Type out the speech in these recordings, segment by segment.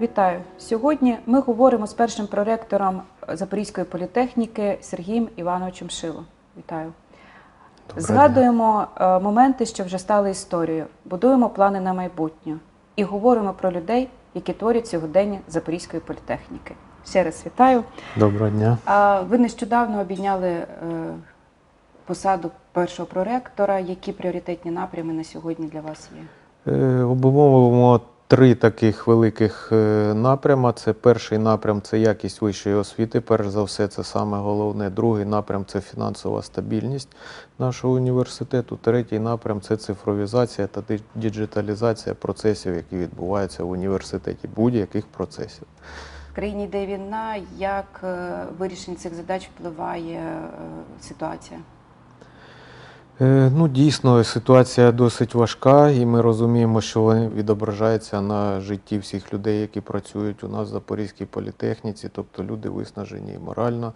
Вітаю! Сьогодні ми говоримо з першим проректором Запорізької політехніки Сергієм Івановичем Шило. Вітаю! Доброго Згадуємо е, моменти, що вже стали історією, будуємо плани на майбутнє і говоримо про людей, які творять сьогодення Запорізької політехніки. Ще раз вітаю. Доброго дня. А ви нещодавно обійняли е, посаду першого проректора. Які пріоритетні напрями на сьогодні для вас є? Е, Обумовимо три таких великих е, напряма. Це перший напрям це якість вищої освіти. Перш за все, це саме головне. Другий напрям це фінансова стабільність нашого університету. Третій напрям це цифровізація та діджиталізація процесів, які відбуваються в університеті, будь-яких процесів. Країні йде війна, як е, вирішення цих задач впливає е, ситуація? Е, Ну, дійсно, ситуація досить важка, і ми розуміємо, що вона відображається на житті всіх людей, які працюють у нас в Запорізькій політехніці. Тобто люди виснажені морально,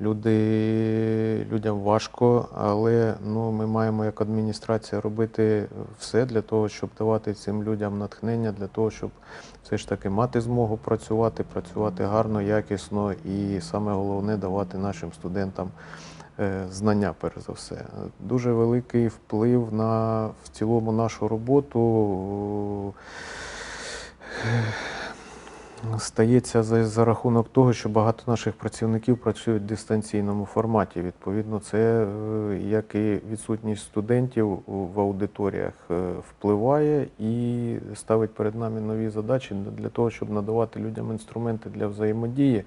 люди, людям важко, але ну, ми маємо як адміністрація робити все для того, щоб давати цим людям натхнення, для того, щоб все ж таки мати змогу працювати, працювати гарно, якісно і саме головне давати нашим студентам знання, перш за все. Дуже великий вплив на в цілому нашу роботу е, стається за, за рахунок того, що багато наших працівників працюють в дистанційному форматі. Відповідно, це е, як і відсутність студентів в аудиторіях е, впливає і ставить перед нами нові задачі для того, щоб надавати людям інструменти для взаємодії.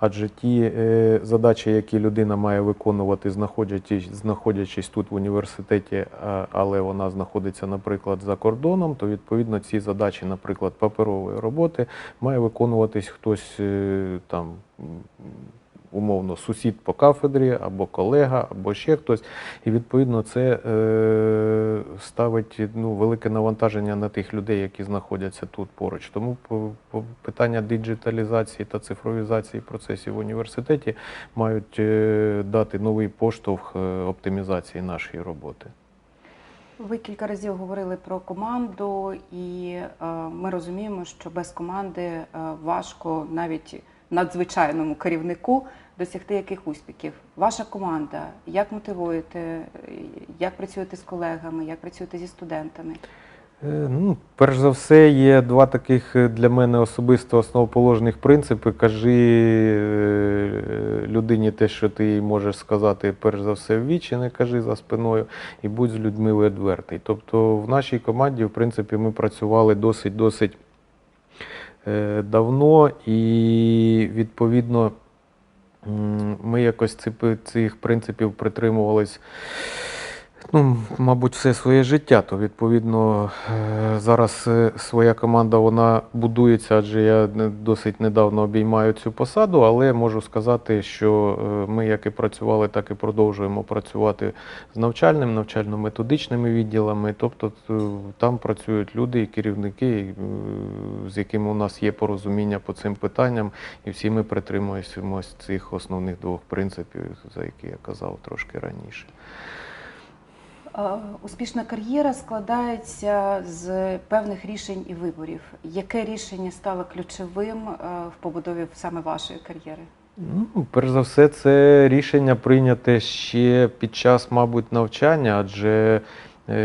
Адже ті е, задачі, які людина має виконувати, знаходячись, знаходячись тут в університеті, але вона знаходиться, наприклад, за кордоном, то відповідно ці задачі, наприклад, паперової роботи, має виконуватись хтось е, там. Умовно, сусід по кафедрі, або колега, або ще хтось. І відповідно це е, ставить ну, велике навантаження на тих людей, які знаходяться тут поруч. Тому питання диджиталізації та цифровізації процесів в університеті мають е, дати новий поштовх е, оптимізації нашої роботи. Ви кілька разів говорили про команду, і е, ми розуміємо, що без команди е, важко навіть надзвичайному керівнику досягти яких успіхів. Ваша команда, як мотивуєте, як працюєте з колегами, як працюєте зі студентами? Е, Ну, перш за все, є два таких е, для мене особисто основоположних принципи. Кажи е, людині те, що ти їй можеш сказати, перш за все, в вічі, не кажи за спиною, і будь з людьми відвертий. Тобто в нашій команді, в принципі, ми працювали досить-досить давно, і відповідно ми якось цих принципів притримувались. Ну, мабуть, все своє життя, то відповідно е, зараз е, своя команда вона будується, адже я досить недавно обіймаю цю посаду, але можу сказати, що е, ми як і працювали, так і продовжуємо працювати з навчальним, навчально-методичними відділами. Тобто там працюють люди і керівники, з якими у нас є порозуміння по цим питанням, і всі ми притримуємося цих основних двох принципів, за які я казав трошки раніше. Успішна кар'єра складається з певних рішень і виборів. Яке рішення стало ключовим е, в побудові саме вашої кар'єри? Ну, перш за все, це рішення прийняте ще під час, мабуть, навчання, адже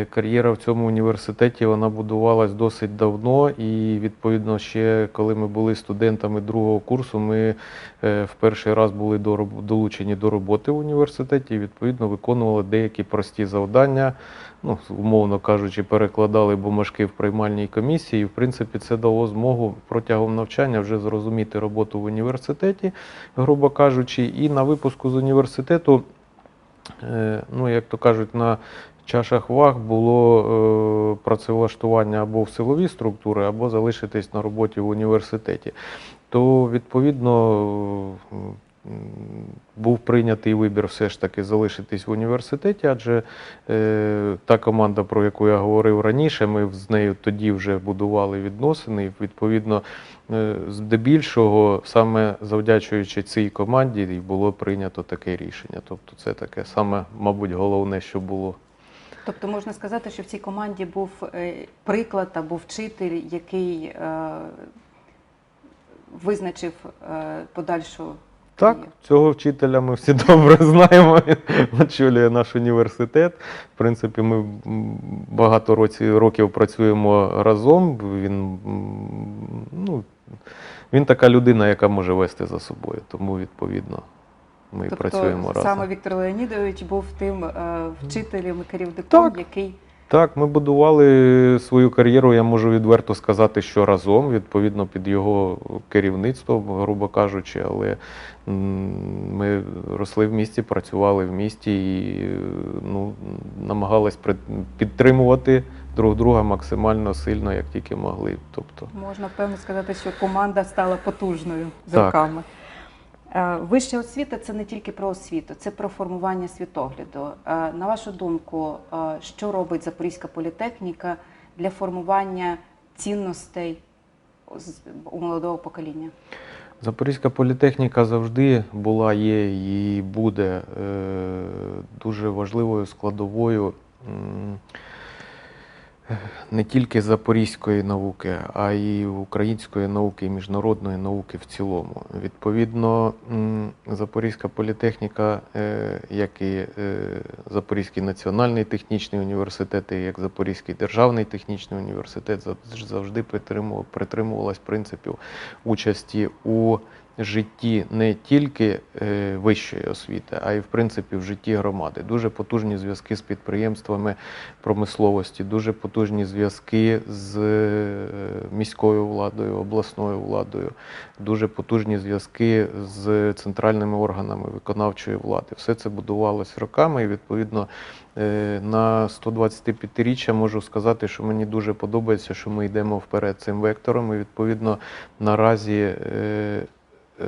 кар'єра в цьому університеті вона будувалась досить давно, і відповідно, ще коли ми були студентами другого курсу, ми е, в перший раз були долучені до роботи в університеті, і відповідно виконували деякі прості завдання. Ну, умовно кажучи, перекладали бумажки в приймальній комісії. І, в принципі, це дало змогу протягом навчання вже зрозуміти роботу в університеті, грубо кажучи, і на випуску з університету, е, ну, як то кажуть, на чашах ваг було е, працевлаштування або в силові структури, або залишитись на роботі в університеті. То, відповідно, е, був прийнятий вибір все ж таки залишитись в університеті, адже е, та команда, про яку я говорив раніше, ми з нею тоді вже будували відносини. І, відповідно, е, здебільшого, саме завдячуючи цій команді, і було прийнято таке рішення. Тобто, це таке саме, мабуть, головне, що було. Тобто можна сказати, що в цій команді був е, приклад або вчитель, який е, визначив е, подальшу Так, цього вчителя ми всі добре знаємо. Він очолює наш університет. В принципі, ми багато років працюємо разом. Він, ну, він така людина, яка може вести за собою. Тому, відповідно, ми тобто працюємо разом. саме Віктор Леонідович був тим е, вчителем і керівником, Так. який Так, ми будували свою кар'єру, я можу відверто сказати, що разом, відповідно, під його керівництвом, грубо кажучи, але ми росли в місті, працювали в місті і ну, намагались підтримувати друг друга максимально сильно, як тільки могли. Тобто, можна певно сказати, що команда стала потужною з Так. Е, Вища освіта це не тільки про освіту, це про формування світогляду. Е, На вашу думку, е, що робить Запорізька політехніка для формування цінностей у молодого покоління? Запорізька політехніка завжди була, є і буде дуже важливою складовою не тільки запорізької науки, а й української науки і міжнародної науки в цілому. Відповідно, Запорізька політехніка, е, як і е, Запорізький національний технічний університет, і як Запорізький державний технічний університет завжди притримувалась принципів участі у житті не тільки е, вищої освіти, а й в принципі в житті громади. Дуже потужні зв'язки з підприємствами промисловості, дуже потужні зв'язки з е, міською владою, обласною владою, дуже потужні зв'язки з центральними органами виконавчої влади. Все це будувалось роками, і відповідно е, на 125-річчя можу сказати, що мені дуже подобається, що ми йдемо вперед цим вектором. І відповідно наразі. Е,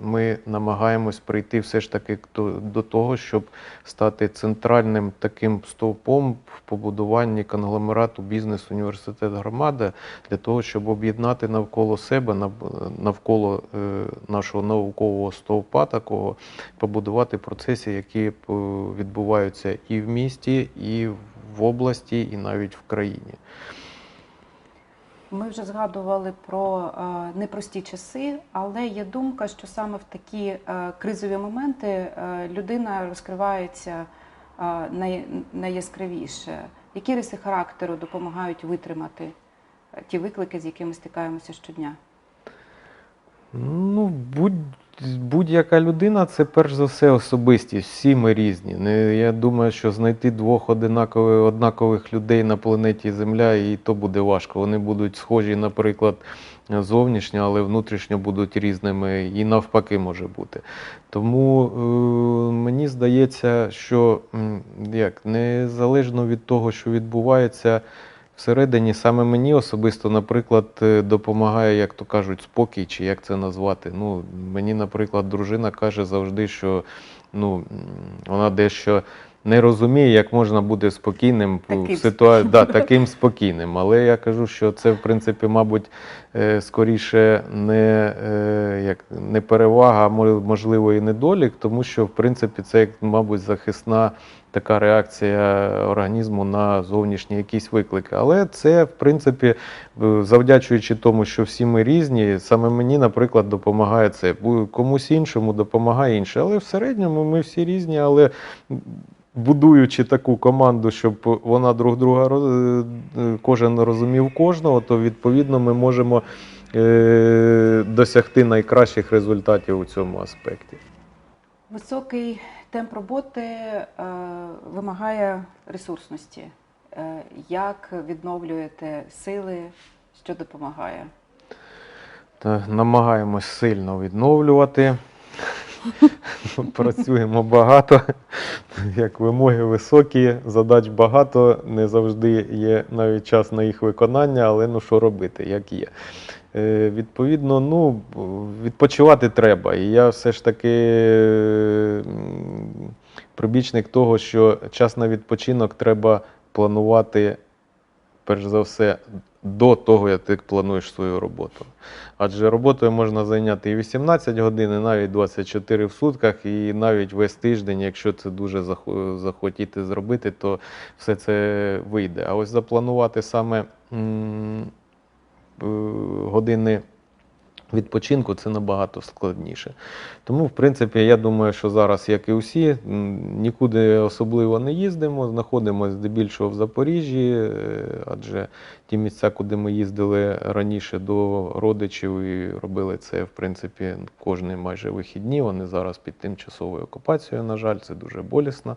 Ми намагаємось прийти все ж таки до того, щоб стати центральним таким стовпом в побудуванні конгломерату бізнес, університет, громада для того, щоб об'єднати навколо себе, навколо е, нашого наукового стовпа такого, побудувати процеси, які е, відбуваються і в місті, і в області, і навіть в країні. Ми вже згадували про е, непрості часи, але є думка, що саме в такі е, кризові моменти е, людина розкривається найяскравіше. Які риси характеру допомагають витримати ті виклики, з якими стикаємося щодня? Ну, будь, будь-яка людина це перш за все особистість. Всі ми різні. Не, я думаю, що знайти двох одинакових, однакових людей на планеті Земля, і то буде важко. Вони будуть схожі, наприклад, зовнішньо, але внутрішньо будуть різними, і навпаки може бути. Тому е, мені здається, що як, незалежно від того, що відбувається. Всередині саме мені особисто, наприклад, е, допомагає, як то кажуть, спокій, чи як це назвати. Ну, мені, наприклад, дружина каже завжди, що ну, вона дещо не розуміє, як можна бути спокійним Таким в ситуації. Да, таким спокійним. Але я кажу, що це, в принципі, мабуть, е, скоріше не, е, як, не перевага, а мо- можливо, і недолік, тому що, в принципі, це, мабуть, захисна така реакція організму на зовнішні якісь виклики. Але це, в принципі, завдячуючи тому, що всі ми різні, саме мені, наприклад, допомагає це. Комусь іншому допомагає інше. Але в середньому ми всі різні, але. Будуючи таку команду, щоб вона друг друга е, кожен розумів кожного, то відповідно ми можемо е, досягти найкращих результатів у цьому аспекті. Високий темп роботи е, вимагає ресурсності. Е, як відновлюєте сили, що допомагає? Намагаємось сильно відновлювати. Працюємо багато, як вимоги високі, задач багато, не завжди є навіть час на їх виконання, але ну що робити, як є. Е, відповідно, ну, відпочивати треба. І я все ж таки прибічник того, що час на відпочинок треба планувати перш за все, до того, як ти плануєш свою роботу. Адже роботою можна зайняти і 18 годин, і навіть 24 в сутках, і навіть весь тиждень, якщо це дуже захотіти зробити, то все це вийде. А ось запланувати саме години відпочинку це набагато складніше. Тому, в принципі, я думаю, що зараз, як і усі, нікуди особливо не їздимо, знаходимося здебільшого в Запоріжжі, е, адже ті місця, куди ми їздили раніше до родичів і робили це, в принципі, кожні майже вихідні. Вони зараз під тимчасовою окупацією, на жаль, це дуже болісно.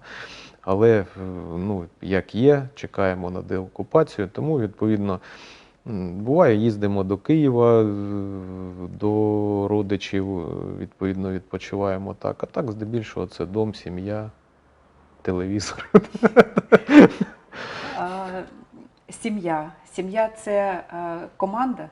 Але е, ну, як є, чекаємо на деокупацію, тому відповідно. Буває, їздимо до Києва, е, до родичів, е, відповідно, відпочиваємо так. А так, здебільшого, це дом, сім'я, телевізор. Сім'я. Сім'я це е, команда.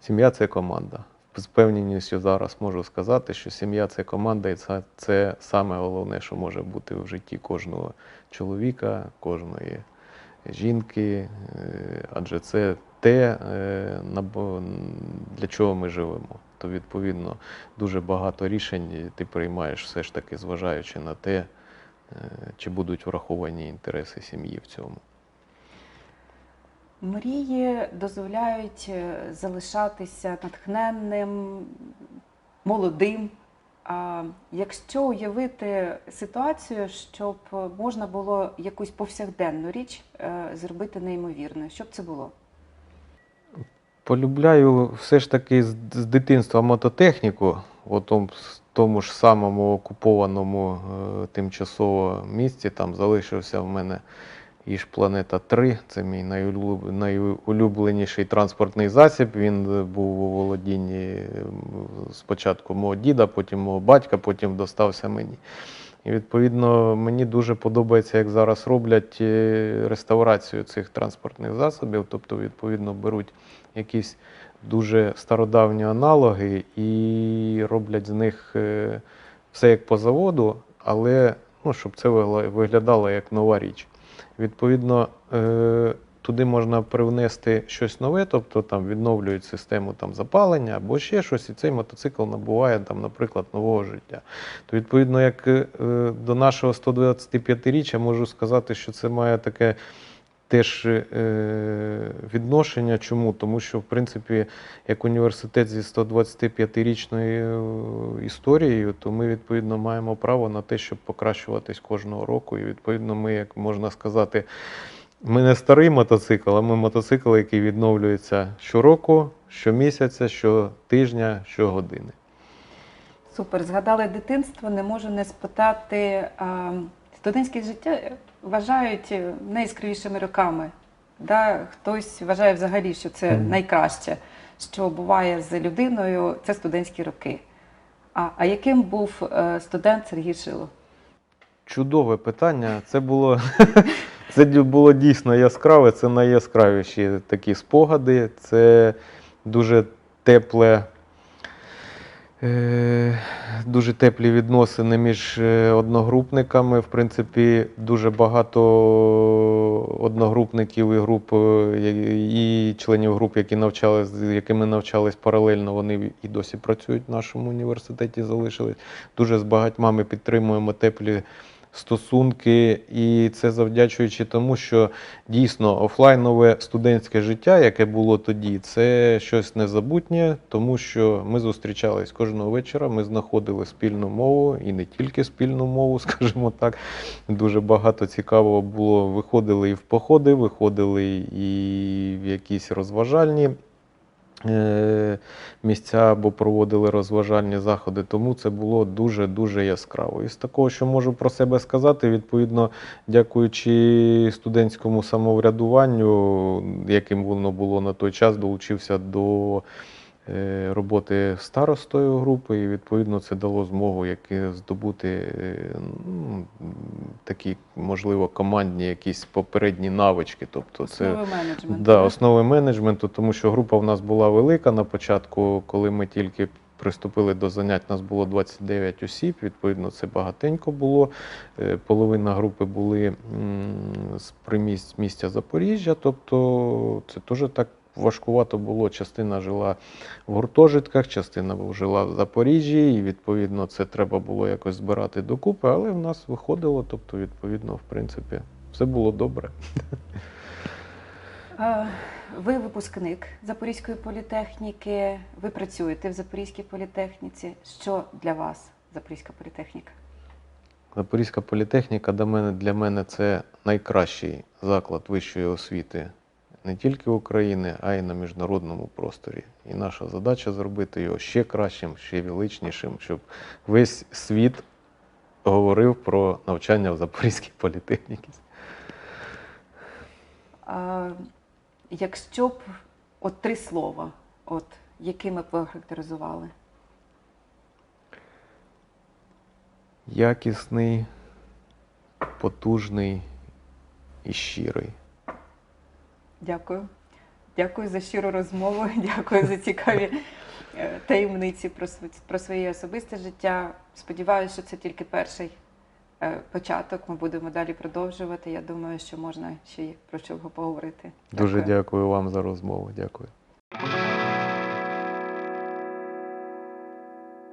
Сім'я це команда. З певністю зараз можу сказати, що сім'я це команда, і це, це саме головне, що може бути в житті кожного чоловіка, кожної жінки. Е, Адже це те, е, для чого ми живемо. То, відповідно, дуже багато рішень ти приймаєш все ж таки, зважаючи на те, е, чи будуть враховані інтереси сім'ї в цьому. Мрії дозволяють залишатися натхненним, молодим. Якщо уявити ситуацію, щоб можна було якусь повсякденну річ е, зробити неймовірною, що б це було? Полюбляю все ж таки з, дитинства мототехніку, в тому, тому ж самому окупованому е, тимчасово місці. Там залишився в мене Іж Планета 3. Це мій найулюбленіший транспортний засіб. Він е, був у володінні спочатку мого діда, потім мого батька, потім достався мені. І відповідно мені дуже подобається, як зараз роблять е, реставрацію цих транспортних засобів. Тобто, відповідно, беруть якісь дуже стародавні аналоги і роблять з них е, все як по заводу, але ну, щоб це виглядало як нова річ. Відповідно, е, туди можна привнести щось нове, тобто там відновлюють систему там, запалення або ще щось, і цей мотоцикл набуває, там, наприклад, нового життя. То відповідно, як е, до нашого 125-річчя можу сказати, що це має таке теж е, відношення. Чому? Тому що, в принципі, як університет зі 125-річною е, історією, то ми відповідно маємо право на те, щоб покращуватись кожного року. І відповідно, ми, як можна сказати, ми не старий мотоцикл, а ми мотоцикл, який відновлюється щороку, щомісяця, щотижня, щогодини. Супер, згадали дитинство, не можу не спитати. Студентське життя вважають е, найяскравішими роками. Да? Хтось вважає взагалі, що це найкраще, що буває з людиною, це студентські роки. А, а яким був е, студент Сергій Шило? Чудове питання. Це було, це було дійсно яскраве. Це найяскравіші такі спогади. Це дуже тепле. Е, Дуже теплі відносини між е, одногрупниками. В принципі, дуже багато одногрупників і груп, е, і членів груп, які навчались, з якими навчались паралельно, вони і досі працюють в нашому університеті, залишились. Дуже з багатьма ми підтримуємо теплі стосунки, і це завдячуючи тому, що дійсно офлайнове студентське життя, яке було тоді, це щось незабутнє, тому що ми зустрічались кожного вечора, ми знаходили спільну мову і не тільки спільну мову, скажімо так. Дуже багато цікавого було. Виходили і в походи, виходили і в якісь розважальні. Е, Місця або проводили розважальні заходи, тому це було дуже-дуже яскраво. І з такого, що можу про себе сказати, відповідно, дякуючи студентському самоврядуванню, яким воно було на той час, долучився до роботи старостою групи, і відповідно це дало змогу яке здобути е, ну, такі, можливо, командні якісь попередні навички. Тобто це Основи менеджменту. Да, основи менеджменту, тому що група в нас була велика на початку, коли ми тільки приступили до занять, нас було 29 осіб. Відповідно, це багатенько було. Е, Половина групи були з примість місця Запоріжжя, тобто це теж так. Важкувато було, частина жила в гуртожитках, частина жила в Запоріжжі, і відповідно це треба було якось збирати докупи, але в нас виходило, тобто, відповідно, в принципі, все було добре. Ви випускник Запорізької політехніки, ви працюєте в Запорізькій політехніці. Що для вас Запорізька політехніка? Запорізька політехніка для мене, для мене це найкращий заклад вищої освіти не тільки України, а й на міжнародному просторі. І наша задача зробити його ще кращим, ще величнішим, щоб весь світ говорив про навчання в Запорізькій політехніці. А, якщо б от три слова, от якими б ви охарактеризували? Якісний, потужний і щирий. Дякую. Дякую за щиру розмову, дякую за цікаві е, таємниці про, про своє особисте життя. Сподіваюся, що це тільки перший е, початок. Ми будемо далі продовжувати. Я думаю, що можна ще про що поговорити. Дуже дякую вам за розмову. Дякую.